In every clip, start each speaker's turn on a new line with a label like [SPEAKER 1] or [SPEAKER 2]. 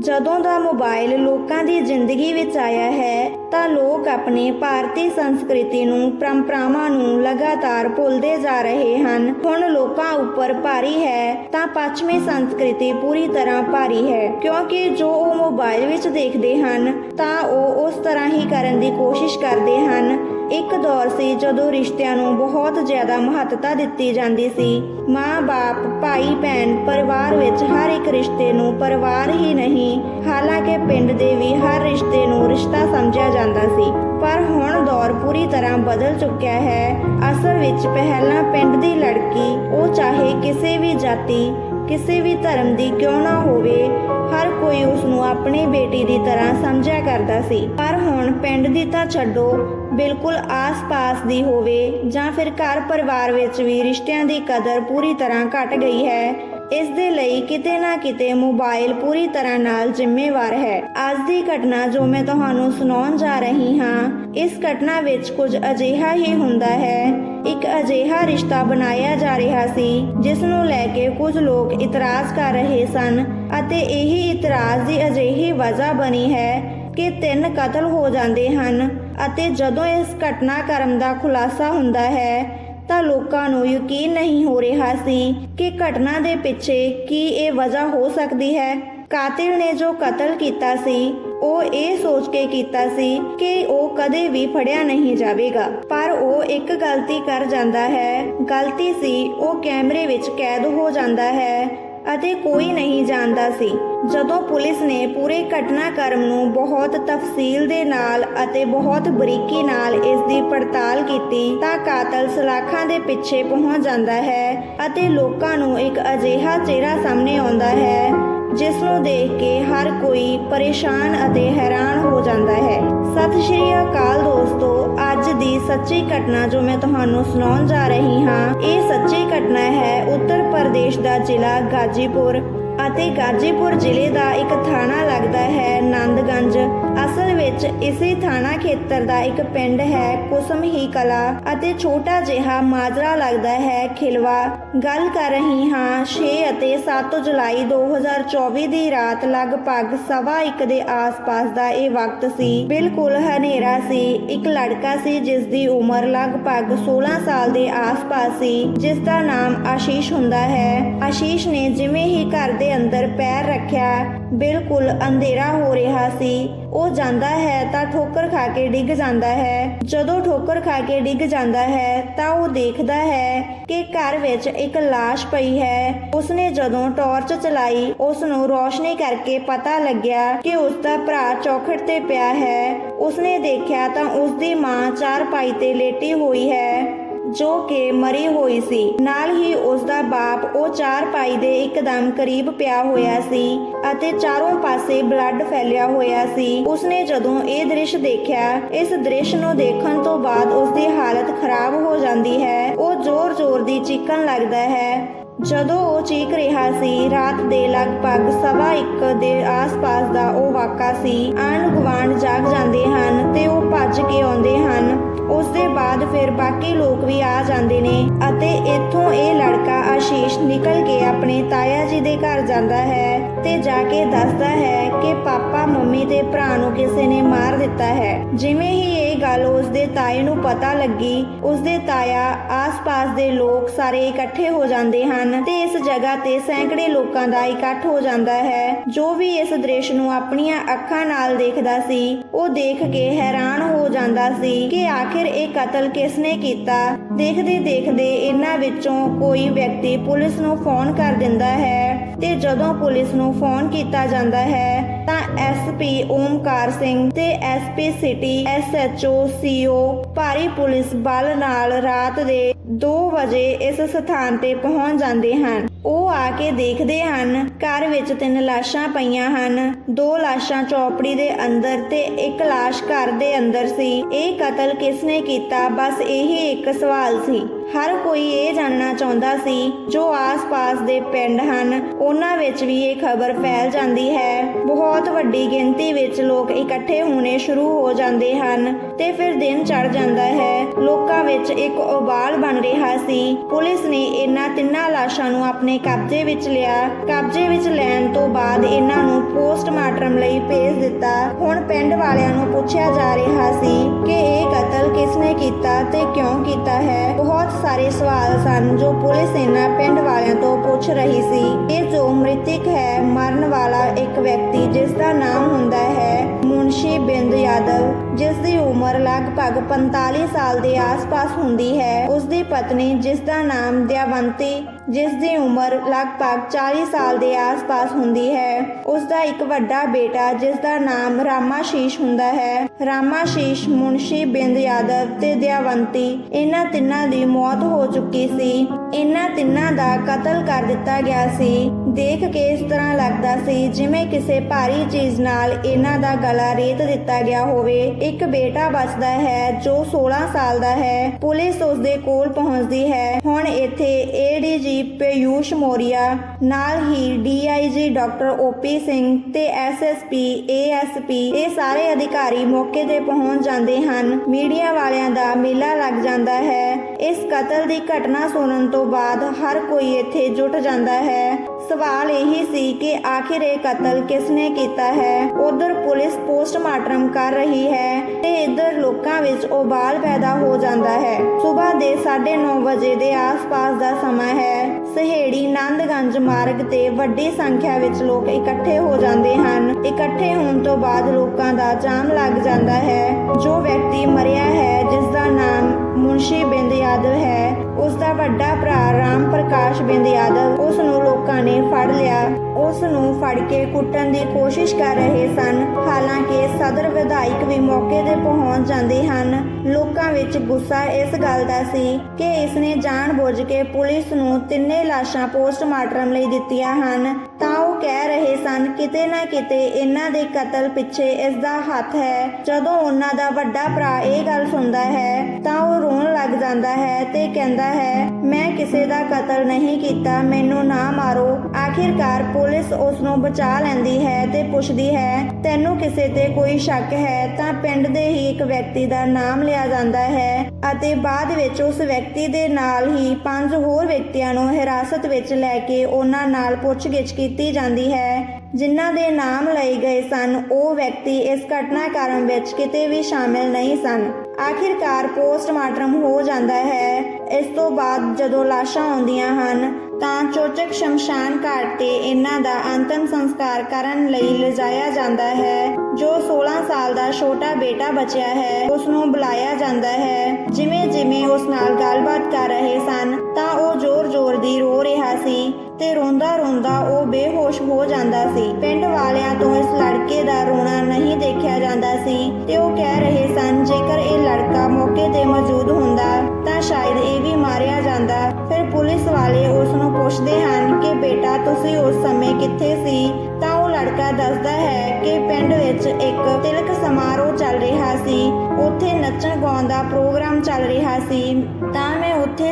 [SPEAKER 1] ਜਦੋਂ ਦਾ ਮੋਬਾਈਲ ਲੋਕਾਂ ਦੀ ਜ਼ਿੰਦਗੀ ਵਿੱਚ ਆਇਆ ਹੈ, ਤਾਂ ਲੋਕ ਆਪਣੇ ਭਾਰਤੀ ਸੰਸਕ੍ਰਿਤੀ ਨੂੰ, ਪਰੰਪਰਾਵਾਂ ਨੂੰ ਲਗਾਤਾਰ ਭੁੱਲਦੇ ਜਾ ਰਹੇ ਹਨ। ਹੁਣ ਲੋਕਾਂ ਉੱਪਰ ਭਾਰੀ ਹੈ, ਤਾਂ ਪੱਛਮੀ ਸੰਸਕ੍ਰਿਤੀ ਪੂਰੀ ਤਰ੍ਹਾਂ ਭਾਰੀ ਹੈ। ਕਿਉਂਕਿ ਜੋ ਉਹ ਮੋਬਾਈਲ ਵਿੱਚ ਦੇਖਦੇ ਹਨ, ਤਾਂ ਉਹ ਉਸ ਤਰ੍ਹਾਂ ਹੀ ਕਰਨ ਦੀ ਕੋਸ਼ਿਸ਼ ਕਰਦੇ ਹਨ। ਇੱਕ ਦੌਰ ਸੀ ਜਦੋਂ ਰਿਸ਼ਤਿਆਂ ਨੂੰ ਬਹੁਤ ਜ਼ਿਆਦਾ ਮਹੱਤਤਾ ਦਿੱਤੀ ਜਾਂਦੀ ਸੀ। ਮਾਂ-ਬਾਪ ਭਾਈ ਭੈਣ, ਪਰਿਵਾਰ ਵਿੱਚ ਹਰ ਇੱਕ ਰਿਸ਼ਤੇ ਨੂੰ ਪਰਿਵਾਰ ਹੀ ਨਹੀਂ, ਹਾਲਾਂਕਿ ਪਿੰਡ ਦੇ ਵੀ ਹਰ ਰਿਸ਼ਤੇ ਨੂੰ ਰਿਸ਼ਤਾ ਸਮਝਿਆ ਜਾਂਦਾ ਸੀ। ਪਰ ਹੁਣ ਦੌਰ ਪੂਰੀ ਤਰ੍ਹਾਂ ਬਦਲ ਚੁੱਕਿਆ ਹੈ। ਅਸਲ ਵਿੱਚ ਪਹਿਲਾਂ ਪਿੰਡ ਦੀ ਲੜਕੀ, ਉਹ ਚਾਹੇ ਕਿਸੇ ਵੀ ਜਾਤੀ, ਕਿਸੇ ਵੀ ਧਰਮ ਦੀ ਕਿਉਂ ਨਾ ਹੋਵੇ ਹਰ ਕੋਈ ਉਸ ਨੂੰ ਆਪਣੀ ਬੇਟੀ ਦੀ ਤਰ੍ਹਾਂ ਸਮਝਿਆ ਕਰਦਾ ਸੀ। ਪਰ ਹੁਣ ਪਿੰਡ ਦੀ ਤਾਂ ਛੱਡੋ, ਬਿਲਕੁਲ ਆਸ-ਪਾਸ ਦੀ ਹੋਵੇ ਜਾਂ ਫਿਰ ਘਰ ਪਰਿਵਾਰ ਵਿੱਚ ਵੀ ਰਿਸ਼ਤਿਆਂ ਦੀ ਕਦਰ ਪੂਰੀ ਤਰ੍ਹਾਂ ਘਟ ਗਈ ਹੈ ਇਸ ਦੇ ਲਈ ਕਿਤੇ ਨਾ ਕਿਤੇ ਮੋਬਾਈਲ ਪੂਰੀ ਤਰ੍ਹਾਂ ਨਾਲ ਜ਼ਿੰਮੇਵਾਰ ਹੈ। ਅੱਜ ਦੀ ਘਟਨਾ ਜੋ ਮੈਂ ਤੁਹਾਨੂੰ ਸੁਣਾਉਣ ਜਾ ਰਹੀ ਹਾਂ, ਇਸ ਘਟਨਾ ਵਿੱਚ ਕੁਝ ਅਜਿਹਾ ਹੀ ਹੁੰਦਾ ਹੈ। ਇੱਕ ਅਜਿਹਾ ਰਿਸ਼ਤਾ ਬਣਾਇਆ ਜਾ ਰਿਹਾ ਸੀ, ਜਿਸ ਨੂੰ ਲੈ ਕੇ ਕੁਝ ਲੋਕ ਇਤਰਾਜ਼ ਕਰ ਰਹੇ ਸਨ ਅਤੇ ਇਹੀ ਇਤਰਾਜ਼ ਦੀ ਅਜਿਹੀ ਵਜ੍ਹਾ ਬਣੀ ਹੈ ਕਿ ਤਿੰਨ ਕਤਲ ਹੋ ਜਾਂਦੇ ਹਨ ਅਤੇ ਜਦੋਂ ਇਸ ਘਟਨਾਕ੍ਰਮ ਦਾ ਖੁਲਾਸਾ ਹੁੰਦਾ ਹੈ ਤਾਂ ਲੋਕਾਂ ਨੂੰ ਯਕੀਨ ਨਹੀਂ ਹੋ ਰਿਹਾ ਸੀ ਕਿ ਘਟਨਾ ਦੇ ਪਿੱਛੇ ਕੀ ਇਹ ਵਜ੍ਹਾ ਹੋ ਸਕਦੀ ਹੈ। ਕਾਤਿਲ ਨੇ ਜੋ ਕਤਲ ਕੀਤਾ ਸੀ, ਉਹ ਇਹ ਸੋਚ ਕੇ ਕੀਤਾ ਸੀ ਕਿ ਉਹ ਕਦੇ ਵੀ ਫੜਿਆ ਨਹੀਂ ਜਾਵੇਗਾ। ਪਰ ਉਹ ਇੱਕ ਗਲਤੀ ਕਰ ਜਾਂਦਾ ਹੈ। ਗਲਤੀ ਸੀ, ਉਹ ਕੈਮਰੇ ਵਿੱਚ ਕੈਦ ਹੋ ਜਾਂਦਾ ਹੈ। ਅਤੇ ਕੋਈ ਨਹੀਂ ਜਾਣਦਾ ਸੀ। ਜਦੋਂ ਪੁਲਿਸ ਨੇ ਪੂਰੇ ਘਟਨਾਕ੍ਰਮ ਨੂੰ ਬਹੁਤ ਤਫਸੀਲ ਦੇ ਨਾਲ ਅਤੇ ਬਹੁਤ ਬਰੀਕੀ ਨਾਲ ਇਸ ਦੀ ਪੜਤਾਲ ਕੀਤੀ, ਤਾਂ ਕਾਤਲ ਸਲਾਖਾਂ ਦੇ ਪਿੱਛੇ ਪਹੁੰਚ ਜਾਂਦਾ ਹੈ ਅਤੇ ਲੋਕਾਂ ਨੂੰ ਇੱਕ ਅਜਿਹਾ ਚਿਹਰਾ ਸਾਹਮਣੇ ਆਉਂਦਾ ਹੈ। ਜਿਸ ਨੂੰ ਦੇਖ ਕੇ ਹਰ ਕੋਈ ਪਰੇਸ਼ਾਨ ਅਤੇ ਹੈਰਾਨ ਹੋ ਜਾਂਦਾ ਹੈ। ਸਤਿ ਸ਼੍ਰੀ ਅਕਾਲ ਦੋਸਤੋ, ਅੱਜ ਦੀ ਸੱਚੀ ਘਟਨਾ ਜੋ ਮੈਂ ਤੁਹਾਨੂੰ ਸੁਣਾਉਣ ਜਾ ਰਹੀ ਹਾਂ, ਇਹ ਸੱਚੀ ਘਟਨਾ ਹੈ ਉੱਤਰ ਪ੍ਰਦੇਸ਼ ਦਾ ਜ਼ਿਲ੍ਹਾ ਗਾਜੀਪੁਰ ਅਤੇ ਗਾਜੀਪੁਰ ਜ਼ਿਲ੍ਹੇ ਦਾ ਇੱਕ ਥਾਣਾ ਲੱਗਦਾ ਹੈ ਨੰਦਗੰਜ। ਅਸਲ ਵਿੱਚ ਇਸੇ ਥਾਣਾ ਖੇਤਰ ਦਾ ਇੱਕ ਪਿੰਡ ਹੈ, ਕੁਸਮ ਹੀ ਕਲਾ ਅਤੇ ਛੋਟਾ ਜਿਹਾ ਮਾਜਰਾ ਲੱਗਦਾ ਹੈ, ਖਿਲਵਾ। ਗੱਲ ਕਰ ਰਹੀ ਹਾਂ 6 ਅਤੇ 7 ਜੁਲਾਈ 2024 ਦੀ ਰਾਤ ਲਗਭਗ ਸਵਾ ਇੱਕ ਦੇ ਆਸ-ਪਾਸ ਦਾ ਇਹ ਵਕਤ ਸੀ। ਬਿਲਕੁਲ ਹਨੇਰਾ ਸੀ। ਇੱਕ ਲੜਕਾ ਸੀ ਜਿਸ ਦੀ ਉਮਰ ਲਗਭਗ 16 ਸਾਲ ਦੇ ਆਸ-ਪਾਸ ਸੀ, ਜਿਸ ਦਾ ਨਾਮ ਆਸ਼ੀਸ਼ ਹੁੰਦਾ ਹੈ। ਆਸ਼ੀਸ਼ ਨੇ ਜਿਵੇਂ ਹੀ ਘਰ ਦੇ ਅੰਦਰ ਪੈਰ ਰੱਖਿਆ, ਬਿਲਕੁਲ ਅੰਧੇਰਾ ਹੋ ਰਿਹਾ ਸੀ। ਉਹ ਜਾਂਦਾ ਹੈ ਤਾਂ ਠੋਕਰ ਖਾ ਕੇ ਡਿੱਗ ਜਾਂਦਾ ਹੈ। ਜਦੋਂ ਠੋਕਰ ਖਾ ਕੇ ਡਿੱਗ ਜਾਂਦਾ ਹੈ ਤਾਂ ਉਹ ਦੇਖਦਾ ਹੈ ਕਿ ਘਰ ਵਿੱਚ ਇੱਕ ਲਾਸ਼ ਪਈ ਹੈ। ਉਸਨੇ ਜਦੋਂ ਟਾਰਚ ਚਲਾਈ ਉਸ ਨੂੰ ਰੋਸ਼ਨੀ ਕਰਕੇ ਪਤਾ ਲੱਗਿਆ ਕਿ ਉਸ ਦਾ ਭਰਾ ਚੌਖਟ ਤੇ ਪਿਆ ਹੈ। ਉਸਨੇ ਦੇਖਿਆ ਤਾਂ ਉਸ ਦੀ ਮਾਂ ਚਾਰਪਾਈ ਤੇ ਲੇਟੀ ਹੋਈ ਹੈ। ਜੋ ਕਿ ਮਰੀ ਹੋਈ ਸੀ। ਨਾਲ ਹੀ ਉਸ ਦਾ ਬਾਪ ਉਹ ਚਾਰ ਪਾਈ ਦੇ ਇੱਕਦਮ ਕਰੀਬ ਪਿਆ ਹੋਇਆ ਸੀ ਅਤੇ ਚਾਰੋਂ ਪਾਸੇ ਬਲੱਡ ਫੈਲਿਆ ਹੋਇਆ ਸੀ। ਉਸਨੇ ਜਦੋਂ ਇਹ ਦ੍ਰਿਸ਼ ਦੇਖਿਆ, ਇਸ ਦ੍ਰਿਸ਼ ਨੂੰ ਦੇਖਣ ਤੋਂ ਬਾਅਦ ਉਸ ਦੀ ਹਾਲਤ ਖਰਾਬ ਹੋ ਜਾਂਦੀ ਹੈ। ਉਹ ਜ਼ੋਰ-ਜ਼ੋਰ ਦੀ ਚੀਕਣ ਲੱਗਦਾ ਹੈ। ਜਦੋਂ ਉਹ ਚੀਕ ਰਿਹਾ ਸੀ, ਰਾਤ ਦੇ ਲਗਭਗ ਸਵਾ ਇੱਕ ਦੇ ਆਸ-ਪਾਸ ਦਾ ਉਹ ਵਾਕਾ ਸੀ। ਆਂਢ ਗੁਆਂਢ ਜਾਗ ਜਾਂਦੇ ਹਨ ਤੇ ਉਹ ਭੱਜ ਕੇ ਆਉਂਦੇ ਹਨ। ਉਸ ਦੇ ਬਾਅਦ ਫਿਰ ਬਾਕੀ ਲੋਕ ਵੀ ਆ ਜਾਂਦੇ ਨੇ। ਅਤੇ ਇੱਥੋਂ ਇਹ ਲੜਕਾ ਆਸ਼ੀਸ਼ ਨਿਕਲ ਕੇ ਆਪਣੇ ਤਾਇਆ ਜੀ ਦੇ ਘਰ ਜਾਂਦਾ ਹੈ ਤੇ ਜਾ ਕੇ ਦੱਸਦਾ ਹੈ ਕਿ ਪਾਪਾ ਮੰਮੀ ਤੇ ਭਰਾ ਨੂੰ ਕਿਸੇ ਨੇ ਮਾਰ ਦਿੱਤਾ ਹੈ। ਜਿਵੇਂ ਹੀ ਇਹ ਗੱਲ ਉਸ ਦੇ ਤਾਏ ਨੂੰ ਪਤਾ ਲੱਗੀ ਉਸ ਦੇ ਤਾਇਆ ਆਸ-ਪਾਸ ਦੇ ਲੋਕ ਸਾਰੇ ਇਕੱਠੇ ਹੋ ਜਾਂਦੇ ਹਨ ਤੇ ਇਸ ਜਗ੍ਹਾ ਤੇ ਸੈਂਕੜੇ ਲੋਕਾਂ ਦਾ ਇਕੱਠ ਹੋ ਜਾਂਦਾ ਹੈ। ਜੋ ਵੀ ਇਸ ਦ੍ਰਿਸ਼ ਨੂੰ ਆਪਣੀਆਂ ਅੱਖਾਂ ਨਾਲ ਦੇਖਦਾ ਸੀ, ਉਹ ਦੇਖ ਕੇ ਹੈਰਾਨ ਹੋ ਜਾਂਦਾ ਸੀ ਕਿ ਆਖਿਰ ਇਹ ਕਤਲ ਕਿਸ ਨੇ ਕੀਤਾ? ਦੇਖਦੇ ਦੇਖਦੇ ਇਹਨਾਂ ਵਿੱਚੋਂ ਕੋਈ ਵਿਅਕਤੀ ਪੁਲਿਸ ਨੂੰ ਫੋਨ ਕਰ ਦਿੰਦਾ ਹੈ ਤੇ ਜਦੋਂ ਪੁਲਿਸ ਨੂੰ ਫੋਨ ਕੀਤਾ ਜਾਂਦਾ ਹੈ, ਤਾਂ ਐਸਪੀ ਓਮਕਾਰ ਸਿੰਘ ਤੇ ਐਸਪੀ ਸਿਟੀ ਐਸਐਚਓ ਸੀਓ ਭਾਰੀ ਪੁਲਿਸ ਬਲ ਨਾਲ ਰਾਤ ਦੇ 2 ਵਜੇ ਇਸ ਸਥਾਨ ਤੇ ਪਹੁੰਚ ਜਾਂਦੇ ਹਨ। ਉਹ ਆ ਕੇ ਦੇਖਦੇ ਹਨ, ਘਰ ਵਿੱਚ ਤਿੰਨ ਲਾਸ਼ਾਂ ਪਈਆਂ ਹਨ। ਦੋ ਲਾਸ਼ਾਂ ਚੌਪੜੀ ਦੇ ਅੰਦਰ ਤੇ ਇੱਕ ਲਾਸ਼ ਘਰ ਦੇ ਅੰਦਰ ਸੀ। ਇਹ ਕਤਲ ਕਿਸ ਨੇ ਕੀਤਾ? ਬਸ ਇਹੀ ਇੱਕ ਸਵਾਲ ਸੀ। ਹਰ ਕੋਈ ਇਹ ਜਾਣਨਾ ਚਾਹੁੰਦਾ ਸੀ, ਜੋ ਆਸ-ਪਾਸ ਦੇ ਪਿੰਡ ਹਨ, ਉਹਨਾਂ ਵਿੱਚ ਵੀ ਇਹ ਖਬਰ ਫੈਲ ਜਾਂਦੀ ਹੈ। ਬਹੁਤ ਵੱਡੀ ਗਿਣਤੀ ਵਿੱਚ ਲੋਕ ਇਕੱਠੇ ਹੋਣੇ ਸ਼ੁਰੂ ਹੋ ਜਾਂਦੇ ਹਨ ਤੇ ਫਿਰ ਦਿਨ ਚੜ ਜਾਂਦਾ ਹੈ। ਲੋਕਾਂ ਵਿੱਚ ਇੱਕ ਉਬਾਲ ਬਣ ਰਿਹਾ ਸੀ। ਪੁਲਿਸ ਨੇ ਇਹਨਾਂ ਤਿੰਨਾਂ ਲਾਸ਼ਾਂ ਨੂੰ ਆਪਣੇ ਕਬਜ਼ੇ ਵਿੱਚ ਲਿਆ। ਕਬਜ਼ੇ ਵਿੱਚ ਲੈਣ ਤੋਂ ਬਾਅਦ ਇਹਨਾਂ ਨੂੰ ਪੋਸਟਮਾਰਟਮ ਲਈ ਭੇਜ ਦਿੱਤਾ। ਹੁਣ ਪਿੰਡ ਵਾਲਿਆਂ ਨੂੰ ਪੁੱਛਿਆ ਜਾ ਰਿਹਾ ਸੀ ਕਿ ਇਹ ਕਤਲ ਕਿਸ ਨੇ ਕੀਤਾ ਤੇ ਕਿਉਂ ਕੀਤਾ ਹੈ। ਬਹੁਤ ਸਾਰੇ ਸਵਾਲ ਸਨ ਜੋ ਪੁਲਿਸ ਇਹਨਾਂ ਪਿੰਡ ਵਾਲਿਆਂ ਤੋਂ ਪੁੱਛ ਰਹੀ ਸੀ। ਇਹ ਜੋ ਮ੍ਰਿਤਕ ਹੈ, ਮਰਨ ਵਾਲਾ ਇੱਕ ਵਿਅਕਤੀ, ਜਿਸ ਦਾ ਨਾਮ ਹੁੰਦਾ ਹੈ ਮੁਨਸ਼ੀ ਬਿੰਦ ਯਾਦਵ, ਜਿਸ ਦੀ ਉਮਰ ਲਗਭਗ 45 ਸਾਲ ਦੇ ਆਸ-ਪਾਸ ਹੁੰਦੀ ਹੈ। ਉਸ ਦੀ ਪਤਨੀ, ਜਿਸ ਦਾ ਨਾਮ ਦਿਆਵੰਤੀ ਜਿਸ ਦੀ ਉਮਰ ਲਗਭਗ 40 ਸਾਲ ਦੇ ਆਸ-ਪਾਸ ਹੁੰਦੀ ਹੈ। ਉਸ ਦਾ ਇੱਕ ਵੱਡਾ ਬੇਟਾ, ਜਿਸ ਦਾ ਨਾਮ ਰਾਮਾਸ਼ੀਸ਼ ਹੁੰਦਾ ਹੈ। ਰਾਮਾਸ਼ੀਸ਼, ਮੁਨਸ਼ੀ, ਬਿੰਦ ਯਾਦਵ ਤੇ ਦਿਆਵੰਤੀ, ਇਹਨਾਂ ਤਿੰਨਾਂ ਦੀ ਮੌਤ ਹੋ ਚੁੱਕੀ ਸੀ। ਇਹਨਾਂ ਤਿੰਨਾਂ ਦਾ ਕਤਲ ਕਰ ਦਿੱਤਾ ਗਿਆ ਸੀ। ਦੇਖ ਕੇ ਇਸ ਤਰ੍ਹਾਂ ਲੱਗਦਾ ਸੀ ਜਿਵੇਂ ਕਿਸੇ ਭਾਰੀ ਚੀਜ਼ ਨਾਲ ਇਹਨਾਂ ਦਾ ਗਲਾ ਰੇਤ ਦਿੱਤਾ ਗਿਆ ਹੋਵੇ। ਇੱਕ ਬੇਟਾ ਬਚਦਾ ਹੈ ਜੋ 16 ਸਾਲ ਦਾ ਹੈ। ਪੁਲਿਸ ਉਸ ਦੇ ਕੋਲ ਪਹੁੰਚਦੀ ਹੈ। ਹੁਣ ਇੱਥੇ ਏਡੀਜੀ ਪਿਯੂਸ਼ ਮੋਰੀਆ, ਨਾਲ ਹੀ ਡੀਆਈਜੀ ਡਾਕਟਰ ਓਪੀ ਸਿੰਘ ਤੇ ਐਸਐਸਪੀ ਏਐਸਪੀ ਇਹ ਸਾਰੇ ਅਧਿਕਾਰੀ ਮੌਕੇ ਤੇ ਪਹੁੰਚ ਜਾਂਦੇ ਹਨ। ਮੀਡੀਆ ਵਾਲਿਆਂ ਦਾ ਮੇਲਾ ਲੱਗ ਜਾਂਦਾ ਹੈ। ਇਸ ਕਤਲ ਦੀ ਘਟਨਾ ਸੁਣਨ ਤੋਂ ਬਾਅਦ ਹਰ ਕੋਈ ਇੱਥੇ ਜੁਟ ਜਾਂਦਾ ਹੈ। ਸਵਾਲ ਇਹੀ ਸੀ ਕਿ ਆਖਿਰ ਇਹ ਕਤਲ ਕਿਸ ਨੇ ਕੀਤਾ ਹੈ? ਉਧਰ ਪੁਲਿਸ ਪੋਸਟਮਾਰਟਮ ਕਰ ਰਹੀ ਹੈ ਤੇ ਇੱਧਰ ਲੋਕਾਂ ਵਿੱਚ ਉਬਾਲ ਪੈਦਾ ਹੋ ਜਾਂਦਾ ਹੈ। ਸਵੇਰ ਦੇ 9:30 ਵਜੇ ਦੇ ਆਸ-ਪਾਸ ਦਾ ਸਮਾਂ ਹੈ। ਸਹੇੜੀ ਨੰਦਗੰਜ ਮਾਰਗ ਤੇ ਵੱਡੀ ਸੰਖਿਆ ਵਿੱਚ ਲੋਕ ਇਕੱਠੇ ਹੋ ਜਾਂਦੇ ਹਨ। ਇਕੱਠੇ ਹੋਣ ਤੋਂ ਬਾਅਦ ਲੋਕਾਂ ਦਾ ਜਾਮ ਲੱਗ ਜਾਂਦਾ ਹੈ। ਜੋ ਵਿਅਕਤੀ ਮਰਿਆ ਹੈ ਜਿਸ ਦਾ ਨਾਮ ਮੁਨਸ਼ੀ ਬਿੰਦ ਯਾਦਵ ਹੈ ਉਸ ਦਾ ਵੱਡਾ ਭਰਾ ਰਾਮ ਪ੍ਰਕਾਸ਼ ਬਿੰਦ ਯਾਦਵ ਉਸ ਨੂੰ ਲੋਕਾਂ ਨੇ ਫੜ ਲਿਆ। ਉਸ ਨੂੰ ਫੜ ਕੇ ਕੁੱਟਣ ਦੀ ਕੋਸ਼ਿਸ਼ ਕਰ ਰਹੇ ਸਨ। ਹਾਲਾਂਕਿ ਸਦਰ ਵਿਧਾਇਕ ਵੀ ਮੌਕੇ ਤੇ ਪਹੁੰਚ ਜਾਂਦੇ ਹਨ। ਲੋਕਾਂ ਵਿੱਚ ਗੁੱਸਾ ਇਸ ਗੱਲ ਦਾ ਸੀ ਕਿ ਇਸ ਜਾਣਬੁੱਝ ਕੇ ਪੁਲਿਸ ਨੂੰ ਤਿੰਨੇ ਲਾਸ਼ਾਂ ਪੋਸਟਮਾਰਟਮ ਲਈ ਦਿੱਤੀਆਂ ਹਨ। ਤਾਂ ਉਹ ਕਹਿ ਰਹੇ ਸਨ, ਕਿਤੇ ਨਾ ਕਿਤੇ ਇਹਨਾਂ ਦੇ ਕਤਲ ਪਿੱਛੇ ਇਸ ਦਾ ਹੱਥ ਹੈ। ਜਦੋਂ ਉਹਨਾਂ ਦਾ ਵੱਡਾ ਭਰਾ ਇਹ ਗੱਲ ਸੁਣਦਾ ਹੈ, ਤਾਂ ਉਹ ਰੋਣ ਲੱਗ ਜਾਂਦਾ ਹੈ ਤੇ ਕਹਿੰਦਾ ਹੈ, ਮੈਂ ਕਿਸੇ ਦਾ ਕਤਲ ਨਹੀਂ ਕੀਤਾ, ਮੈਨੂੰ ਨਾ ਮਾਰੋ। ਆਖਿਰਕਾਰ ਪੁਲਿਸ ਉਸ ਨੂੰ ਬਚਾ ਲੈਂਦੀ ਹੈ ਤੇ ਪੁੱਛਦੀ ਹੈ, ਤੈਨੂੰ ਕਿਸੇ ਤੇ ਕੋਈ ਸ਼ੱਕ ਹੈ ਤਾਂ ਪਿੰਡ ਦੇ ਹੀ ਇੱਕ ਵਿਅਕਤੀ ਦਾ ਨਾਮ ਲਿਆ ਜਾਂਦਾ ਹੈ ਅਤੇ ਬਾਅਦ ਵਿੱਚ ਉਸ ਵਿਅਕਤੀ ਦੇ ਨਾਲ ਹੀ ਪੰਜ ਹੋਰ ਵਿਅਕਤੀਆਂ ਨੂੰ ਹਿਰਾਸਤ ਵਿੱਚ ਲੈ ਕੇ ਉਹਨਾਂ ਨਾਲ ਪੁੱਛਗਿੱਛ ਕੀਤੀ ਜਾਂਦੀ ਹੈ। ਜਿਨ੍ਹਾਂ ਦੇ ਨਾਮ ਲਏ ਗਏ ਸਨ, ਉਹ ਵਿਅਕਤੀ ਇਸ ਘਟਨਾਕ੍ਰਮ ਵਿੱਚ ਕਿਤੇ ਵੀ ਸ਼ਾਮਿਲ ਨਹੀਂ ਸਨ। ਆਖਿਰਕਾਰ ਪੋਸਟਮਾਰਟਮ ਹੋ ਜਾਂਦਾ ਹੈ। ਇਸ ਤੋਂ ਬਾਅਦ ਜਦੋਂ ਲਾਸ਼ਾਂ ਆਉਂਦੀਆਂ ਹਨ ਤਾਂ ਚੋਚਕ ਸ਼ਮਸ਼ਾਨ ਘਾਟ ਤੇ ਇਹਨਾਂ ਦਾ ਅੰਤਮ ਸੰਸਕਾਰ ਕਰਨ ਲਈ ਲਿਜਾਇਆ ਜਾਂਦਾ ਹੈ, ਜੋ 16 ਸਾਲ ਦਾ ਛੋਟਾ ਬੇਟਾ ਬਚਿਆ ਹੈ ਉਸ ਨੂੰ ਬੁਲਾਇਆ ਜਾਂਦਾ ਹੈ। ਜਿਵੇਂ ਜਿਵੇਂ ਉਸ ਨਾਲ ਗੱਲਬਾਤ ਕਰ ਰਹੇ ਸਨ, ਤਾਂ ਉਹ ਜ਼ੋਰ-ਜ਼ੋਰ ਦੀ ਰੋ ਰਿਹਾ ਸੀ ਤੇ ਰੋਂਦਾ ਰੋਂਦਾ ਉਹ ਬੇਹੋਸ਼ ਹੋ ਜਾਂਦਾ ਸੀ। ਪਿੰਡ ਵਾਲਿਆਂ ਤੋਂ ਇਸ ਲੜਕੇ ਦਾ ਰੋਣਾ ਨਹੀਂ ਦੇਖਿਆ ਜਾਂਦਾ ਸੀ ਤੇ ਉਹ ਕਹਿ ਰਹੇ ਸਨ, ਜੇਕਰ ਇਹ ਲੜਕਾ ਮੌਕੇ ਤੇ ਮੌਜੂਦ ਹੁੰਦਾ, ਤਾਂ ਸ਼ਾਇਦ ਇਹ ਵੀ ਮਾਰਿਆ ਜਾਂਦਾ। ਪੁਲਿਸ ਵਾਲੇ ਉਸ ਨੂੰ ਪੁੱਛਦੇ ਹਨ ਕਿ ਬੇਟਾ ਤੁਸੀਂ ਉਸ ਸਮੇਂ ਕਿੱਥੇ ਸੀ? ਤਾਂ ਉਹ ਲੜਕਾ ਦੱਸਦਾ ਹੈ ਕਿ ਪਿੰਡ ਵਿੱਚ ਇੱਕ ਤਿਲਕ ਸਮਾਰੋਹ ਚੱਲ ਰਿਹਾ ਸੀ। ਉੱਥੇ ਨੱਚਣ ਗਾਉਣ ਦਾ ਪ੍ਰੋਗਰਾਮ ਚੱਲ ਰਿਹਾ ਸੀ। ਤਾਂ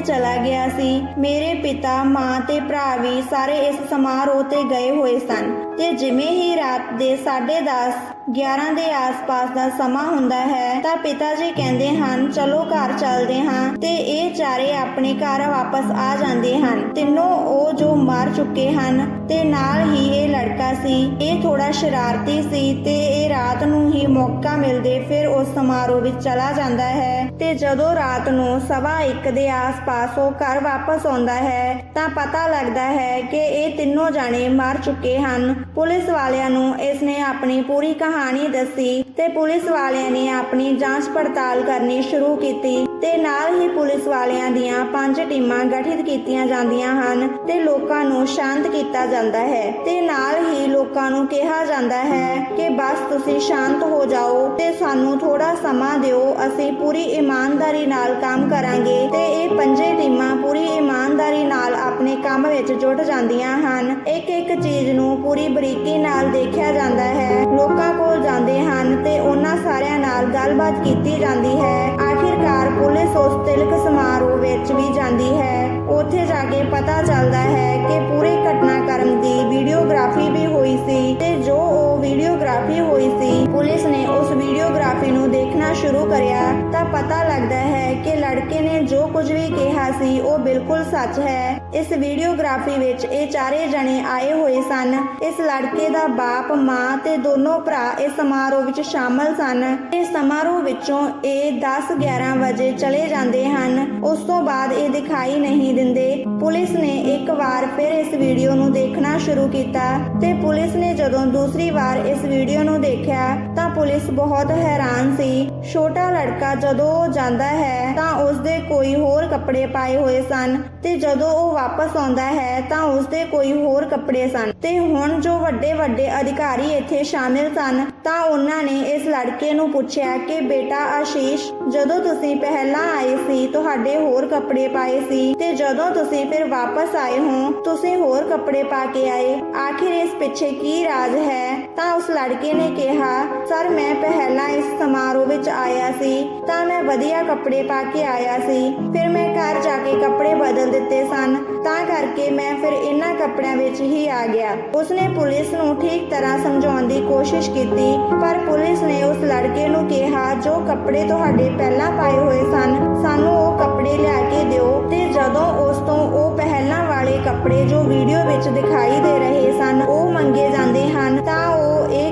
[SPEAKER 1] ਚਲਾ ਗਿਆ ਸੀ। ਮੇਰੇ ਪਿਤਾ, ਮਾਂ ਤੇ ਭਰਾ ਵੀ ਸਾਰੇ ਇਸ ਸਮਾਰੋਹ ਤੇ ਗਏ ਹੋਏ ਸਨ ਤੇ ਜਿਵੇਂ ਹੀ ਰਾਤ ਦੇ 10:30 11 ਦੇ ਆਸ-ਪਾਸ ਦਾ ਸਮਾਂ ਹੁੰਦਾ ਹੈ ਤਾਂ ਪਿਤਾ ਜੀ ਕਹਿੰਦੇ ਹਨ, ਚਲੋ ਘਰ ਚੱਲਦੇ ਹਾਂ। ਤੇ ਇਹ ਚਾਰੇ ਆਪਣੇ ਘਰ ਵਾਪਸ ਆ ਜਾਂਦੇ ਹਨ। ਤਿੰਨੋਂ ਉਹ ਜੋ ਮਰ ਚੁੱਕੇ ਹਨ ਤੇ ਨਾਲ ਹੀ ਇਹ ਲੜਕਾ ਸੀ। ਇਹ ਥੋੜਾ ਸ਼ਰਾਰਤੀ ਸੀ ਤੇ ਇਹ ਰਾਤ ਨੂੰ ਹੀ ਮੌਕਾ ਮਿਲਦੇ ਫਿਰ ਉਸ ਸਮਾਰੋਹ ਵਿੱਚ ਚਲਾ ਜਾਂਦਾ ਹੈ ਤੇ ਜਦੋਂ ਰਾਤ ਨੂੰ ਸਵਾ ਇੱਕ ਦੇ ਆਸ-ਪਾਸ ਉਹ ਘਰ ਵਾਪਸ ਆਉਂਦਾ ਹੈ, ਤਾਂ ਪਤਾ ਲੱਗਦਾ ਹੈ ਕਿ ਇਹ ਤਿੰਨੋਂ ਜਾਣੇ ਮਰ ਚੁੱਕੇ ਹਨ। ਪੁਲਿਸ ਵਾਲਿਆਂ ਨੂੰ ਇਸ ਨੇ ਆਪਣੀ ਪੂਰੀ ਕਹਾਣੀ ਦੱਸੀ ਤੇ ਪੁਲਿਸ ਵਾਲਿਆਂ ਨੇ ਆਪਣੀ ਜਾਂਚ ਪੜਤਾਲ ਕਰਨੀ ਸ਼ੁਰੂ ਕੀਤੀ। ਤੇ ਨਾਲ ਹੀ ਪੁਲਿਸ ਵਾਲਿਆਂ ਦੀਆਂ ਪੰਜ ਟੀਮਾਂ ਗਠਿਤ ਕੀਤੀਆਂ ਜਾਂਦੀਆਂ ਹਨ ਤੇ ਲੋਕਾਂ ਨੂੰ ਸ਼ਾਂਤ ਕੀਤਾ ਜਾਂਦਾ ਹੈ। ਤੇ ਨਾਲ ਹੀ ਲੋਕਾਂ ਨੂੰ ਕਿਹਾ ਜਾਂਦਾ ਹੈ ਕਿ ਬਸ ਤੁਸੀਂ ਸ਼ਾਂਤ ਹੋ ਜਾਓ ਤੇ ਸਾਨੂੰ ਥੋੜਾ ਸਮਾਂ ਦਿਓ, ਅਸੀਂ ਪੂਰੀ ਇਮਾਨਦਾਰੀ ਨਾਲ ਕੰਮ ਕਰਾਂਗੇ। ਤੇ ਇਹ ਪੰਜੇ ਟੀਮਾਂ ਪੂਰੀ ਇਮਾਨਦਾਰੀ ਨਾਲ ਆਪਣੇ ਕੰਮ ਵਿੱਚ ਜੁਟ ਜਾਂਦੀਆਂ ਹਨ। ਇੱਕ ਇੱਕ ਚੀਜ਼ ਨੂੰ ਪੂਰੀ ਬਰੀਕੀ ਨਾਲ ਦੇਖਿਆ ਜਾਂਦਾ ਹੈ। ਲੋਕਾਂ ਕੋਲ ਜਾਂਦੇ ਹਨ ਤੇ ਉਹਨਾਂ ਸਾਰਿਆਂ ਨਾਲ ਗੱਲਬਾਤ ਕੀਤੀ ਜਾਂਦੀ ਹੈ। ਆਖਿਰਕਾਰ ਪੁਲਿਸ ਉਸ ਤਿਲਕ ਸਮਾਰੋਹ ਵਿੱਚ ਵੀ ਜਾਂਦੀ ਹੈ। ਉੱਥੇ ਜਾ ਕੇ ਪਤਾ ਚੱਲਦਾ ਹੈ ਕਿ ਪੂਰੇ ਘਟਨਾਕ੍ਰਮ ਦੀ ਵੀਡੀਓਗ੍ਰਾਫੀ ਵੀ ਹੋਈ ਸੀ ਤੇ ਜੋ ਉਹ ਵੀਡੀਓਗ੍ਰਾਫੀ ਹੋਈ ਸੀ, ਪੁਲਿਸ ਨੇ ਉਸ ਵੀਡੀਓਗ੍ਰਾਫੀ ਨੂੰ ਦੇਖਣਾ ਸ਼ੁਰੂ ਕਰਿਆ ਤਾਂ ਪਤਾ ਲੱਗਦਾ ਹੈ ਕਿ ਲੜਕੇ ਨੇ ਜੋ ਕੁਝ ਵੀ ਕਿਹਾ ਸੀ ਉਹ ਬਿਲਕੁਲ ਸੱਚ ਹੈ। ਇਸ ਵੀਡੀਓਗ੍ਰਾਫੀ ਵਿੱਚ ਇਹ ਚਾਰੇ ਜਣੇ ਆਏ ਹੋਏ ਸਨ। ਇਸ ਲੜਕੇ ਦਾ ਬਾਪ, ਮਾਂ ਤੇ ਦੋਨੋਂ ਭਰਾ ਇਸ ਸਮਾਰੋਹ ਵਿੱਚ ਸ਼ਾਮਲ ਸਨ। ਇਸ ਸਮਾਰੋਹ ਵਿੱਚੋਂ ਇਹ 10-11 ਵਜੇ ਚਲੇ ਜਾਂਦੇ ਹਨ। ਉਸ ਤੋਂ ਬਾਅਦ ਇਹ ਦਿਖਾਈ ਨਹੀਂ ਦਿੰਦੇ। ਪੁਲਿਸ ਨੇ ਇੱਕ ਵਾਰ ਫਿਰ ਇਸ ਵੀਡੀਓ ਨੂੰ ਦੇਖਣਾ ਸ਼ੁਰੂ ਕੀਤਾ ਤੇ ਪੁਲਿਸ ਨੇ ਜਦੋਂ ਦੂਸਰੀ ਵਾਰ ਇਸ ਵੀਡੀਓ ਨੂੰ ਦੇਖਿਆ ਤਾਂ ਪੁਲਿਸ ਬਹੁਤ ਹੈਰਾਨ ਸੀ। ਛੋਟਾ ਲੜਕਾ ਜਦੋਂ ਉਹ ਜਾਂਦਾ ਹੈ ਤਾਂ ਉਸ ਦੇ ਕੋਈ ਹੋਰ ਕੱਪੜੇ ਪਾਏ ਹੋਏ ਸਨ। ਤੇ ਜਦੋਂ ਉਹ ਵਾਪਸ ਆਉਂਦਾ ਹੈ ਤਾਂ ਉਸ ਦੇ ਕੋਈ ਹੋਰ ਕੱਪੜੇ ਸਨ। ਤੇ ਹੁਣ ਜੋ ਵੱਡੇ ਵੱਡੇ ਅਧਿਕਾਰੀ ਇੱਥੇ ਸ਼ਾਮਿਲ ਸਨ, ਤਾਂ ਉਹਨਾਂ ਨੇ ਇਸ ਲੜਕੇ ਨੂੰ ਪੁੱਛਿਆ ਕਿ, ਬੇਟਾ ਆਸ਼ੀਸ਼, ਜਦੋਂ ਤੁਸੀਂ ਪਹਿਲਾਂ ਆਏ ਸੀ, ਤੁਹਾਡੇ ਹੋਰ ਕੱਪੜੇ ਪਾਏ ਸੀ ਤੇ ਜਦੋਂ ਤੁਸੀਂ ਫਿਰ ਵਾਪਸ ਆਏ ਹੋ, ਤੁਸੀਂ ਹੋਰ ਕੱਪੜੇ ਪਾ ਕੇ ਆਏ। ਆਖਿਰ ਇਸ ਪਿੱਛੇ ਕੀ ਰਾਜ਼ ਹੈ? ਤਾਂ ਉਸ ਲੜਕੇ ਨੇ ਕਿਹਾ, ਸਰ, ਮੈਂ ਪਹਿਲਾਂ ਇਸ ਸਮਾਰੋਹ ਵਿੱਚ ਆਇਆ ਸੀ, ਤਾਂ ਮੈਂ ਵਧੀਆ ਕੱਪੜੇ ਪਾ ਕੇ ਆਇਆ ਸੀ। ਫਿਰ ਮੈਂ ਘਰ ਜਾ ਕੇ ਕੱਪੜੇ ਬਦਲ ਦਿੱਤੇ ਸਨ, ਤਾਂ ਕਰਕੇ ਮੈਂ ਫਿਰ ਇਹਨਾਂ ਕੱਪੜਿਆਂ ਵਿੱਚ ਹੀ ਆ ਗਿਆ। ਉਸਨੇ ਪੁਲਿਸ ਨੂੰ ਠੀਕ ਤਰ੍ਹਾਂ ਸਮਝਾਉਣ ਦੀ ਕੋਸ਼ਿਸ਼ ਕੀਤੀ, ਪਰ ਪੁਲਿਸ ਨੇ ਉਸ ਲੜਕੇ ਨੂੰ ਕਿਹਾ, ਜੋ ਕੱਪੜੇ ਤੁਹਾਡੇ ਪਹਿਲਾਂ ਪਾਏ ਹੋਏ ਸਨ, ਸਾਨੂੰ ਉਹ ਕੱਪੜੇ ਲਿਆ ਕੇ ਦਿਓ। ਤੇ ਜਦੋਂ ਉਸ ਤੋਂ ਉਹ ਪਹਿਲਾਂ ਵਾਲੇ ਕੱਪੜੇ ਜੋ ਵੀਡੀਓ ਵਿੱਚ ਦਿਖਾਈ ਦੇ ਰਹੇ ਸਨ, ਉਹ ਮੰਗੇ ਜਾਂਦੇ ਹਨ, ਤਾਂ ਉਹ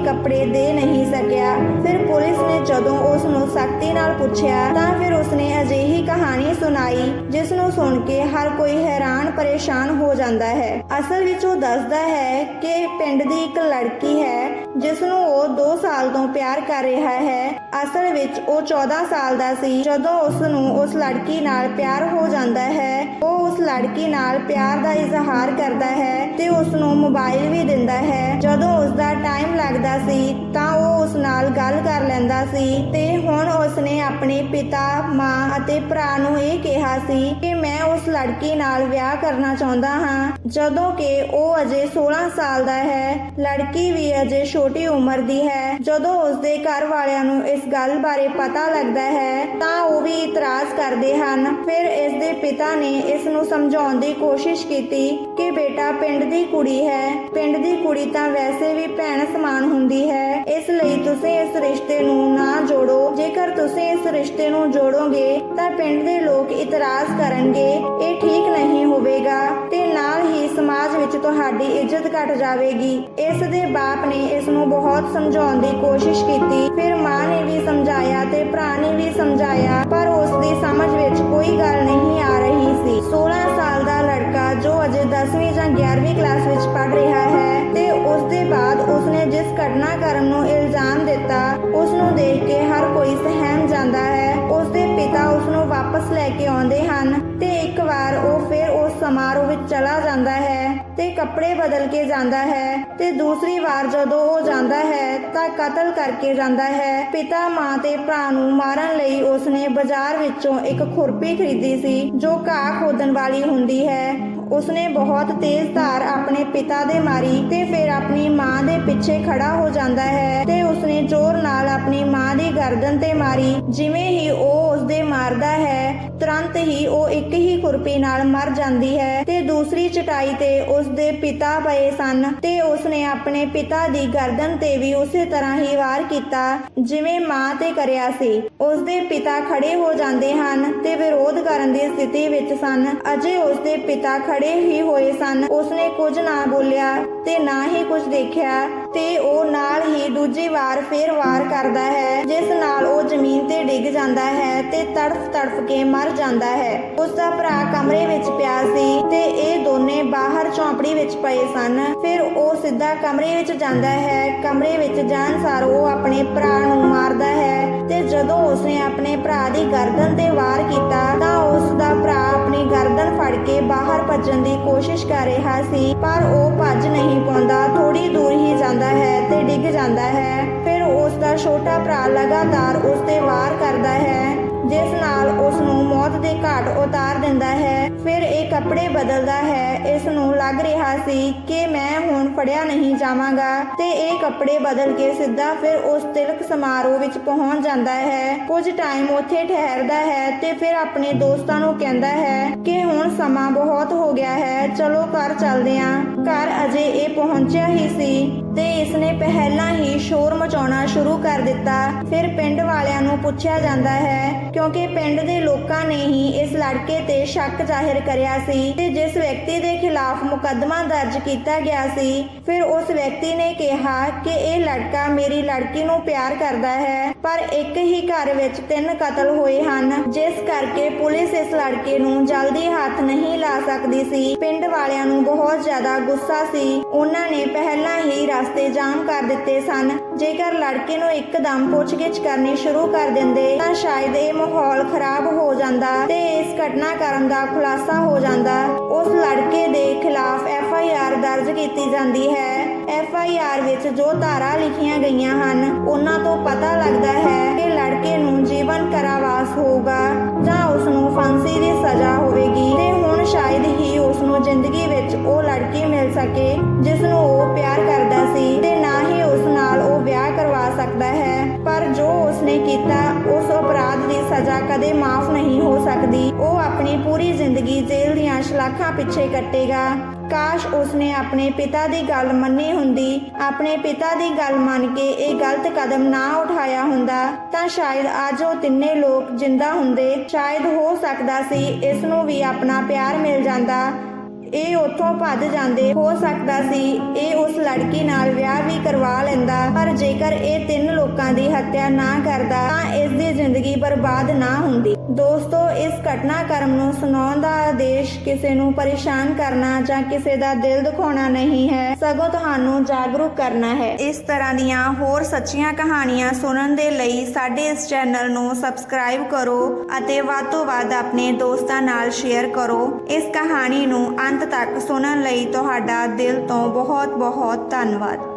[SPEAKER 1] ਕੱਪੜੇ ਦੇ ਨਹੀਂ ਸਕਿਆ। ਫਿਰ ਪੁਲਿਸ ਨੇ ਜਦੋਂ ਉਸ ਨੂੰ ਸਖਤੀ ਨਾਲ ਪੁੱਛਿਆ, ਤਾਂ ਫਿਰ ਉਸਨੇ ਅਜਿਹੀ ਕਹਾਣੀ ਸੁਣਾਈ ਜਿਸ ਨੂੰ ਸੁਣ ਕੇ ਹਰ ਕੋਈ ਹੈਰਾਨ ਪਰੇਸ਼ਾਨ ਹੋ ਜਾਂਦਾ ਹੈ। ਅਸਲ ਵਿੱਚ ਉਹ ਦੱਸਦਾ ਹੈ ਕਿ ਪਿੰਡ ਦੀ ਇੱਕ ਲੜਕੀ ਹੈ ਜਿਸ ਨੂੰ ਉਹ 2 ਸਾਲ ਤੋਂ ਪਿਆਰ ਕਰ ਰਿਹਾ ਹੈ, ਅਸਲ ਵਿੱਚ ਉਹ 14 ਸਾਲ ਦਾ ਸੀ। ਜਦੋਂ ਉਸ ਨੂੰ ਉਸ ਲੜਕੀ ਨਾਲ ਪਿਆਰ ਹੋ ਜਾਂਦਾ ਹੈ, ਉਹ ਉਸ ਲੜਕੀ ਨਾਲ ਪਿਆਰ ਦਾ ਇਜ਼ਹਾਰ ਕਰਦਾ ਹੈ ਤੇ ਉਸ ਨੂੰ ਮੋਬਾਈਲ ਵੀ ਦਿੰਦਾ ਹੈ। ਜਦੋਂ ਉਸ ਦਾ ਟਾਈਮ ਲੱਗਦਾ ਸੀ, ਤਾਂ ਉਹ ਉਸ ਨਾਲ ਗੱਲ ਕਰ ਲੈਂਦਾ ਸੀ ਤੇ ਹੁਣ ਉਸ ਨੇ ਆਪਣੇ ਪਿਤਾ, ਮਾਂ ਅਤੇ ਭਰਾ ਨੂੰ ਇਹ ਕਿਹਾ ਸੀ ਕਿ ਮੈਂ ਉਸ ਲੜਕੀ ਨਾਲ ਵਿਆਹ ਕਰਨਾ ਚਾਹੁੰਦਾ ਹਾਂ। ਜਦੋਂ ਕਿ ਉਹ ਅਜੇ 16 ਸਾਲ ਦਾ ਹੈ, ਲੜਕੀ ਵੀ ਅਜੇ ਛੋਟੀ ਉਮਰ ਦੀ ਹੈ। ਜਦੋਂ ਉਸ ਦੇ ਘਰ ਵਾਲਿਆਂ ਨੂੰ ਇਸ ਗੱਲ ਬਾਰੇ ਪਤਾ ਲੱਗਦਾ ਹੈ, ਤਾਂ ਉਹ ਵੀ ਇਤਰਾਜ਼ ਕਰਦੇ ਹਨ। ਫਿਰ ਇਸ ਦੇ ਪਿਤਾ ਨੇ ਇਸ ਨੂੰ ਸਮਝਾਉਣ ਦੀ ਕੋਸ਼ਿਸ਼ ਕੀਤੀ ਕਿ ਬੇਟਾ ਪਿੰਡ ਦੀ ਕੁੜੀ ਹੈ। ਪਿੰਡ ਦੀ ਕੁੜੀ ਤਾਂ ਵੈਸੇ ਵੀ ਭੈਣ ਸਮਾਨ ਹੁੰਦੀ ਹੈ। ਇਸ ਲਈ ਤੁਸੀਂ ਇਸ ਰਿਸ਼ਤੇ ਨੂੰ ਨਾ ਜੋੜੋ। ਜੇਕਰ ਤੁਸੀਂ ਇਸ ਰਿਸ਼ਤੇ ਨੂੰ ਜੋੜੋਗੇ, ਤਾਂ ਪਿੰਡ ਦੇ ਲੋਕ ਇਤਰਾਜ਼ ਕਰਨਗੇ, ਇਹ ਠੀਕ ਨਹੀਂ ਹੋਵੇਗਾ ਤੇ ਨਾਲ ਹੀ ਸਮਾਜ ਵਿੱਚ ਤੁਹਾਡੀ ਇੱਜ਼ਤ ਘਟ ਜਾਵੇਗੀ। ਇਸ ਦੇ ਬਾਪ ਨੇ ਇਸ ਨੂੰ ਬਹੁਤ ਸਮਝਾਉਣ ਦੀ ਕੋਸ਼ਿਸ਼ ਕੀਤੀ, ਫਿਰ ਮਾਂ ਨੇ ਵੀ ਸਮਝਾਇਆ ਤੇ ਭਰਾ ਨੇ ਵੀ ਸਮਝਾਇਆ, ਪਰ ਉਸ ਦੀ ਸਮਝ ਵਿੱਚ ਕੋਈ ਗੱਲ ਨਹੀਂ ਆ ਰਹੀ ਸੀ। 16 ਸਾਲ ਦਾ ਲੜਕਾ ਜੋ ਅਜੇ 10ਵੀਂ ਜਾਂ 11ਵੀਂ ਕਲਾਸ ਵਿੱਚ ਪੜ੍ਹ ਰਿਹਾ ਹੈ ਤੇ ਉਸ ਦੇ ਬਾਅਦ ਉਸਨੇ ਜਿਸ ਘਟਨਾ ਕਰਨ ਨੂੰ ਇਲਜ਼ਾਮ ਦਿੱਤਾ ਉਸ ਨੂੰ ਦੇਖ ਕੇ ਹਰ ਕੋਈ ਸਹਿਮ ਜਾਂਦਾ ਹੈ ਉਸ ਪਿਤਾ ਉਸ ਨੂੰ ਵਾਪਸ ਲੈ ਕੇ ਆਉਂਦੇ ਹਨ ਤੇ ਇੱਕ ਵਾਰ ਉਹ ਫਿਰ ਉਸ ਸਮਾਰੋਹ ਵਿੱਚ ਚਲਾ ਜਾਂਦਾ ਹੈ ਤੇ ਕੱਪੜੇ ਬਦਲ ਕੇ ਜਾਂਦਾ ਹੈ ਤੇ ਦੂਸਰੀ ਵਾਰ ਜਦੋਂ ਉਹ ਜਾਂਦਾ ਹੈ ਤਾਂ ਕਤਲ ਕਰਕੇ ਜਾਂਦਾ ਹੈ। ਪਿਤਾ, ਮਾਂ ਤੇ ਭਰਾ ਨੂੰ ਮਾਰਨ ਲਈ ਉਸਨੇ ਬਾਜ਼ਾਰ ਵਿੱਚੋਂ ਇੱਕ ਖੁਰਪੀ ਖਰੀਦੀ ਸੀ, ਜੋ ਘਾਹ ਖੋਦਣ ਵਾਲੀ ਹੁੰਦੀ ਹੈ। ਉਸਨੇ ਬਹੁਤ ਤੇਜ਼ ਧਾਰ ਆਪਣੇ ਪਿਤਾ ਦੇ ਮਾਰੀ ਤੇ ਫਿਰ ਆਪਣੀ ਮਾਂ ਦੇ ਪਿੱਛੇ ਖੜਾ ਹੋ ਜਾਂਦਾ ਹੈ ਤੇ ਉਸਨੇ ਜ਼ੋਰ ਨਾਲ ਆਪਣੀ ਮਾਂ ਦੀ ਗਰਦਨ ਤੇ ਮਾਰੀ। ਜਿਵੇਂ ਹੀ ਉਹ ਉਸਦੇ ਮਾਰਦਾ ਹੈ, ਤੁਰੰਤ ਹੀ ਉਹ ਇੱਕ ਹੀ ਖੁਰਪੀ ਨਾਲ ਮਰ ਜਾਂਦੀ ਹੈ ਤੇ ਦੂਸਰੀ ਚਟਾਈ ਤੇ ਉਸਦੇ ਪਿਤਾ ਪਏ ਸਨ ਤੇ ਉਸਨੇ ਆਪਣੇ ਪਿਤਾ ਦੀ ਗਰਦਨ ਤੇ ਵੀ ਉਸੇ ਤਰ੍ਹਾਂ ਹੀ ਵਾਰ ਕੀਤਾ, ਜਿਵੇਂ ਮਾਂ ਤੇ ਕਰਿਆ ਸੀ। ਉਸਦੇ ਪਿਤਾ ਖੜੇ ਹੋ ਜਾਂਦੇ ਹਨ ਤੇ ਵਿਰੋਧ ਕਰਨ ਦੀ ਸਥਿਤੀ ਵਿੱਚ ਸਨ। ਅਜੇ ਉਸਦੇ ਪਿਤਾ ਖੜੇ ਹੀ ਹੋਏ ਸਨ। ਉਸਨੇ ਕੁਝ ਨਾ ਬੋਲਿਆ ਤੇ ਨਾ ਹੀ ਕੁਝ ਦੇਖਿਆ। ਤੇ ਉਹ ਨਾਲ ਹੀ ਦੂਜੀ ਵਾਰ ਫੇਰ ਵਾਰ ਕਰਦਾ ਹੈ, ਜਿਸ ਨਾਲ ਉਹ ਜ਼ਮੀਨ ਤੇ ਡਿੱਗ ਜਾਂਦਾ ਹੈ ਤੇ ਤੜਫ ਤੜਫ ਕੇ ਮਰ ਜਾਂਦਾ ਹੈ। ਉਸ ਦਾ ਭਰਾ ਕਮਰੇ ਵਿੱਚ ਪਿਆ ਸੀ ਤੇ ਇਹ ਦੋਨੇ ਬਾਹਰ ਚੌਂਪੜੀ ਵਿੱਚ ਪਏ ਸਨ। ਫਿਰ ਉਹ ਸਿੱਧਾ ਕਮਰੇ ਵਿੱਚ ਜਾਂਦਾ ਹੈ। ਕਮਰੇ ਵਿੱਚ ਜਾਣ ਸਾਰ ਉਹ ਆਪਣੇ ਭਰਾ ਨੂੰ ਮਾਰਦਾ ਹੈ ਤੇ ਜਦੋਂ ਉਸਨੇ ਆਪਣੇ ਭਰਾ ਦੀ ਗਰਦਨ ਤੇ ਵਾਰ ਕੀਤਾ ਤਾਂ ਉਸ ਦਾ ਭਰਾ ਆਪਣੀ ਗਰਦਨ ਫੜ ਕੇ ਬਾਹਰ ਭੱਜਣ ਦੀ ਕੋਸ਼ਿਸ਼ ਕਰ ਰਿਹਾ ਸੀ, ਪਰ ਉਹ ਭੱਜ ਨਹੀਂ ਪਾਉਂਦਾ। ਥੋੜੀ ਜਾਂਦਾ ਹੈ ਤੇ ਡਿੱਗ ਜਾਂਦਾ ਹੈ। ਫਿਰ ਉਸ ਦਾ ਛੋਟਾ ਭਰਾ ਲਗਾਤਾਰ ਉਸ ਤੇ ਵਾਰ ਕਰਦਾ ਹੈ। ਜਿਸ ਨਾਲ ਉਸ ਨੂੰ ਮੌਤ ਦੇ ਘਾਟ ਉਤਾਰ ਦਿੰਦਾ ਹੈ, ਫਿਰ ਇਹ ਕੱਪੜੇ ਬਦਲਦਾ ਹੈ। ਇਸ ਨੂੰ ਲੱਗ ਰਿਹਾ ਸੀ ਕਿ ਮੈਂ ਹੁਣ ਫੜਿਆ ਨਹੀਂ ਜਾਵਾਂਗਾ ਤੇ ਇਹ ਕੱਪੜੇ ਬਦਲ ਕੇ ਸਿੱਧਾ ਫਿਰ ਉਸ ਤਿਲਕ ਸਮਾਰੋਹ ਵਿੱਚ ਪਹੁੰਚ ਜਾਂਦਾ ਹੈ। ਕੁਝ ਟਾਈਮ ਉੱਥੇ ਠਹਿਰਦਾ ਹੈ ਤੇ ਫਿਰ ਆਪਣੇ ਦੋਸਤਾਂ ਨੂੰ ਕਹਿੰਦਾ ਹੈ ਕਿ ਹੁਣ ਸਮਾਂ ਬਹੁਤ ਹੋ ਗਿਆ ਹੈ, ਚਲੋ ਘਰ ਚੱਲਦੇ ਆਂ। ਘਰ ਅਜੇ ਇਹ ਪਹੁੰਚਿਆ ਹੀ ਸੀ ਤੇ ਇਸਨੇ ਪਹਿਲਾਂ ਹੀ ਸ਼ੋਰ ਮਚਾਉਣਾ ਸ਼ੁਰੂ ਕਰ ਦਿੱਤਾ। ਫਿਰ ਪਿੰਡ ਵਾਲਿਆਂ ਨੂੰ ਪੁੱਛਿਆ ਜਾਂਦਾ ਹੈ ਕਿਉਂਕਿ ਪਿੰਡ ਦੇ ਲੋਕਾਂ ਨੇ ਹੀ ਇਸ ਲੜਕੇ ਤੇ ਸ਼ੱਕ ਜ਼ਾਹਿਰ ਕਰਿਆ ਸੀ ਤੇ ਜਿਸ ਵਿਅਕਤੀ ਦੇ ਖਿਲਾਫ ਮੁਕੱਦਮਾ ਦਰਜ ਕੀਤਾ ਗਿਆ ਸੀ, ਫਿਰ ਉਸ ਵਿਅਕਤੀ ਨੇ ਕਿਹਾ ਕਿ ਇਹ ਲੜਕਾ ਮੇਰੀ ਲੜਕੀ ਨੂੰ ਪਿਆਰ ਕਰਦਾ ਹੈ। ਪਰ ਇੱਕ ਹੀ ਘਰ ਵਿੱਚ ਤਿੰਨ ਕਤਲ ਹੋਏ ਹਨ, ਜਿਸ ਕਰਕੇ ਪੁਲਿਸ ਇਸ ਲੜਕੇ ਨੂੰ ਜਲਦੀ ਹੱਥ ਨਹੀਂ ਲਾ ਸਕਦੀ ਸੀ। ਪਿੰਡ ਵਾਲਿਆਂ ਨੂੰ ਬਹੁਤ ਜ਼ਿਆਦਾ ਗੁੱਸਾ ਸੀ। ਉਹਨਾਂ ਨੇ ਪਹਿਲਾਂ ਹੀ ਰਸਤੇ ਜਾਮ ਕਰ ਦਿੱਤੇ ਸਨ। ਜੇਕਰ ਲੜਕੇ ਨੂੰ ਇੱਕਦਮ ਪੁੱਛਗਿੱਛ ਕਰਨੀ ਸ਼ੁਰੂ ਕਰ ਦਿੰਦੇ, ਤਾਂ ਸ਼ਾਇਦ ਇਹ ਮਾਹੌਲ ਖਰਾਬ ਹੋ ਜਾਂਦਾ ਤੇ ਇਸ ਘਟਨਾਕ੍ਰਮ ਦਾ ਖੁਲਾਸਾ ਹੋ ਜਾਂਦਾ। ਉਸ ਲੜਕੇ ਦੇ ਖਿਲਾਫ ਐਫ ਆਈ ਆਰ ਦਰਜ ਕੀਤੀ ਜਾਂਦੀ ਹੈ। ਐਫ ਆਈ ਆਰ ਵਿੱਚ ਜੋ ਧਾਰਾ ਲਿਖੀਆਂ ਗਈਆਂ ਹਨ, ਉਹਨਾਂ ਤੋਂ ਪਤਾ ਲੱਗਦਾ ਹੈ ਕਿ ਲੜਕੇ ਨੂੰ ਜੀਵਨ ਕਾਰਾਵਾਸ ਹੋਊਗਾ ਜਾਂ ਉਸ ਨੂੰ ਫਾਂਸੀ ਦੀ ਸਜ਼ਾ ਹੋਵੇਗੀ। ਤੇ ਹੁਣ ਸ਼ਾਇਦ ਹੀ ਉਸ ਨੂੰ ਜ਼ਿੰਦਗੀ ਵਿੱਚ ਉਹ ਲੜਕੀ ਮਿਲ ਸਕੇ ਜਿਸ ਨੂੰ ਉਹ ਪਿਆਰ ਕਰਦਾ ਸੀ, ਤੇ ਨਾ ਹੀ ਉਸ ਨਾਲ ਉਹ ਵਿਆਹ ਕਰਵਾ ਸਕਦਾ ਹੈ। ਜੋ ਕੀਤਾ, ਉਸ ਅਪਰਾਧ ਦੀ ਸਜ਼ਾ ਕਦੇ ਮਾਫ ਨਹੀਂ ਹੋ ਸਕਦੀ। ਉਹ ਆਪਣੀ ਪੂਰੀ ਜ਼ਿੰਦਗੀ ਜੇਲ੍ਹ ਦੀਆਂ ਸ਼ਲਾਖਾਂ ਪਿੱਛੇ ਕੱਟੇਗਾ। ਕਾਸ਼ ਉਸਨੇ ਆਪਣੇ ਪਿਤਾ ਦੀ ਗੱਲ ਮੰਨੀ ਹੁੰਦੀ। ਆਪਣੇ ਪਿਤਾ ਦੀ ਗੱਲ ਮੰਨ ਕੇ ਇਹ ਗਲਤ ਕਦਮ ਨਾ ਉਠਾਇਆ ਹੁੰਦਾ, ਤਾਂ ਸ਼ਾਇਦ ਅੱਜ ਉਹ ਤਿੰਨੇ ਲੋਕ ਜਿੰਦਾ ਹੁੰਦੇ, ਸ਼ਾਇਦ ਹੋ ਸਕਦਾ ਸੀ ਇਸ ਨੂੰ ਵੀ ਆਪਣਾ ਪਿਆਰ ਮਿਲ ਜਾਂਦਾ। ਇਹ ਉੱਥੋਂ ਭੱਜ ਜਾਂਦੇ ਹੋ ਸਕਦਾ ਸੀ। ਇਹ ਉਸ ਲੜਕੀ ਨਾਲ ਵਿਆਹ ਵੀ ਕਰਵਾ ਲੈਂਦਾ, ਪਰ ਜੇਕਰ ਇਹ ਤਿੰਨ ਲੋਕਾਂ ਦੀ ਹੱਤਿਆ ਨਾ ਕਰਦਾ ਤਾਂ ਇਸ ਦੀ ਜ਼ਿੰਦਗੀ ਬਰਬਾਦ ਨਾ ਹੁੰਦੀ। ਦੋਸਤੋ, ਇਸ ਘਟਨਾਕ੍ਰਮ ਨੂੰ ਸੁਣਾਉਣ ਦਾ ਆਦੇਸ਼ ਕਿਸੇ ਨੂੰ ਪਰੇਸ਼ਾਨ ਕਰਨਾ ਜਾਂ ਕਿਸੇ ਦਾ ਦਿਲ ਦੁਖਾਉਣਾ ਨਹੀਂ ਹੈ। ਸਗੋਂ ਤੁਹਾਨੂੰ ਜਾਗਰੂਕ ਕਰਨਾ ਹੈ। ਇਸ ਤਰ੍ਹਾਂ ਦੀਆਂ ਹੋਰ ਸੱਚੀਆਂ ਕਹਾਣੀਆਂ ਸੁਣਨ ਦੇ ਲਈ ਸਾਡੇ ਇਸ ਚੈਨਲ ਨੂੰ ਸਬਸਕ੍ਰਾਈਬ ਕਰੋ ਅਤੇ ਵੱਧ ਤੋਂ ਵੱਧ ਆਪਣੇ ਦੋਸਤਾਂ ਨਾਲ ਸ਼ੇਅਰ ਕਰੋ। ਇਸ ਕਹਾਣੀ ਨੂੰ ਅੰਤ ਤੱਕ ਸੁਣਨ ਲਈ ਤੁਹਾਡਾ ਦਿਲ ਤੋਂ ਬਹੁਤ ਬਹੁਤ ਧੰਨਵਾਦ।